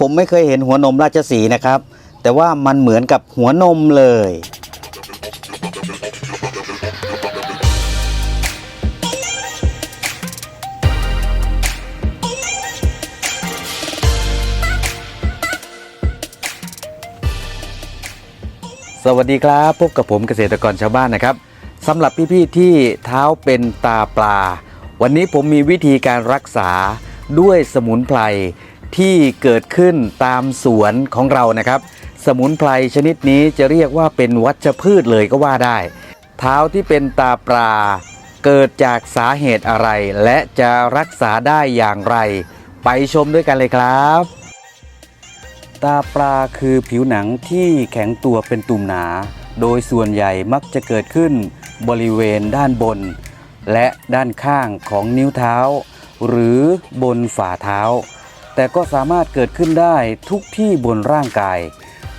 ผมไม่เคยเห็นหัวนมราชสีนะครับ แต่ว่ามันเหมือนกับหัวนมเลย สวัสดีครับพบกับผมเกษตรกรชาวบ้านนะครับสำหรับพี่ๆที่เท้าเป็นตาปลา วันนี้ผมมีวิธีการรักษาด้วยสมุนไพร ที่เกิดขึ้นตามสวนของเรานะครับ สมุนไพรชนิดนี้จะเรียกว่าเป็นวัชพืชเลยก็ว่าได้ เท้าที่เป็นตาปลาเกิดจากสาเหตุอะไร และจะรักษาได้อย่างไร ไปชมด้วยกันเลยครับ ตาปลาคือผิวหนังที่แข็งตัวเป็นตุ่มหนา โดยส่วนใหญ่มักจะเกิดขึ้นบริเวณด้านบน และด้านข้างของนิ้วเท้า หรือบนฝ่าเท้า แต่ก็สามารถเกิดขึ้นได้ทุกที่บนร่างกาย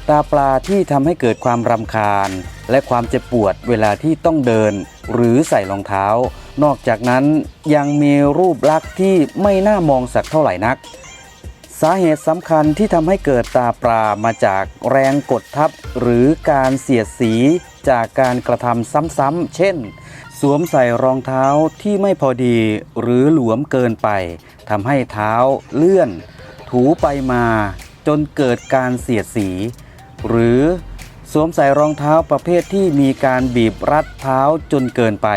ตาปลาที่ทำให้เกิดความรำคาญ และความเจ็บปวดเวลาที่ต้องเดิน หรือใส่รองเท้า นอกจากนั้นยังมีรูปลักษณ์ที่ไม่น่ามองสักเท่าไหร่นัก สาเหตุสำคัญที่ทำให้เกิดตาปลามาจากแรงกดทับ หรือการเสียดสีจากการกระทำซ้ำๆเช่น สวมใส่รองเท้าที่ไม่พอดีหรือหลวมเกินไปทำให้เท้าเลื่อน ถูไปมาจนเกิดการเสียดสี หรือสวมใส่รองเท้าประเภทที่มีการบีบรัดเท้าจนเกินไป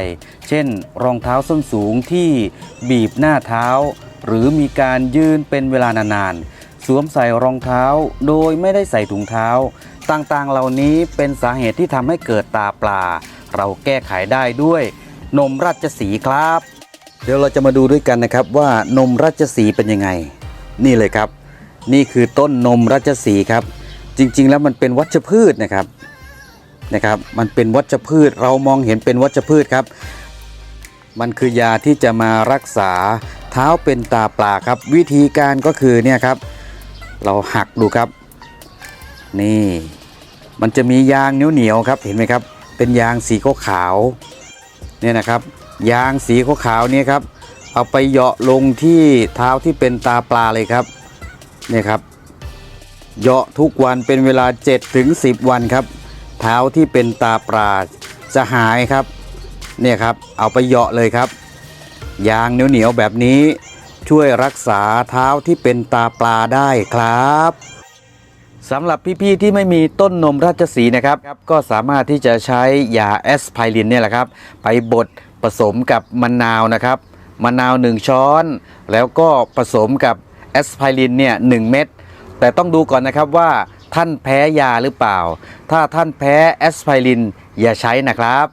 เช่น รองเท้าส้นสูงที่บีบหน้าเท้า หรือมีการยืนเป็นเวลานานๆ สวมใส่รองเท้าโดยไม่ได้ใส่ถุงเท้า ต่างๆ เหล่านี้เป็นสาเหตุที่ทำให้เกิดตาปลา เราแก้ไขได้ด้วย นมราชสีครับ เดี๋ยวเราจะมาดูด้วยกันนะครับว่านมราชสีเป็นยังไง นี่เลยครับ นี่คือต้นนมราชสีครับ จริงๆ แล้วมันเป็นวัชพืชนะครับนะครับ มันเป็นวัชพืชเรามองเห็นเป็นวัชพืชครับ มันคือยาที่จะมารักษาเท้าเป็นตาปลาครับ วิธีการก็คือเนี่ยครับ เราหักดูครับ นี่มันจะมียางเหนียวๆครับเห็นไหมครับ เป็นยางสีขาวเนี่ยนะครับ ยางสีขาวนี่ยครับ เอาไปเหยาะลงที่เท้าที่เป็นตาปลาเลยครับเนี่ยครับเหยาะทุกวันเป็นเวลา7ถึง10วันครับ เท้าที่เป็นตาปลาจะหายครับเนี่ยครับ เอาไปเหยาะเลยครับ ยางเหนียวๆแบบนี้ช่วยรักษาเท้าที่เป็นตาปลาได้ครับ สำหรับพี่ๆที่ไม่มีต้นนมราชสีนะครับ ก็สามารถที่จะใช้ยาแอสไพรินเนี่ยแหละครับ ไปบดผสมกับมะนาวนะครับมะนาว 1 ช้อน แล้วก็ผสมกับแอสไพรินเนี่ยหเม็ด แต่ต้องดูก่อนนะครับว่าท่านแพ้ยาหรือเปล่า ถ้าท่านแพ้แอสไพรินอย่าใช้นะครับ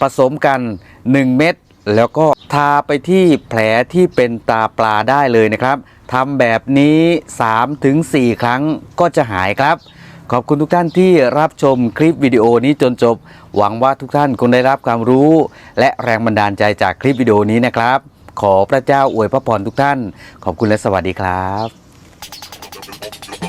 ผสมกัน 1 เม็ด แล้วก็ทาไปที่แผลที่เป็นตาปลาได้เลยนะครับทำแบบนี้ 3-4 ครั้งก็จะหายครับ ขอบคุณทุกท่านที่รับชมคลิปวิดีโอนี้จนจบ หวังว่าทุกท่านคงได้รับความรู้ และแรงบันดาลใจจากคลิปวิดีโอนี้นะครับ ขอพระเจ้าอวยพระพรทุกท่าน ขอบคุณและสวัสดีครับ